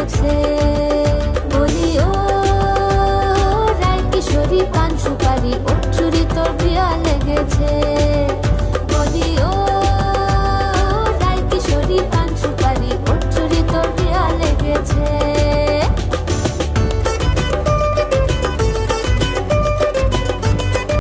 লেগেছে বলি ও রায় কিশোরী পান সুপারি উঠছুড়ি তোর বিয়া লেগেছে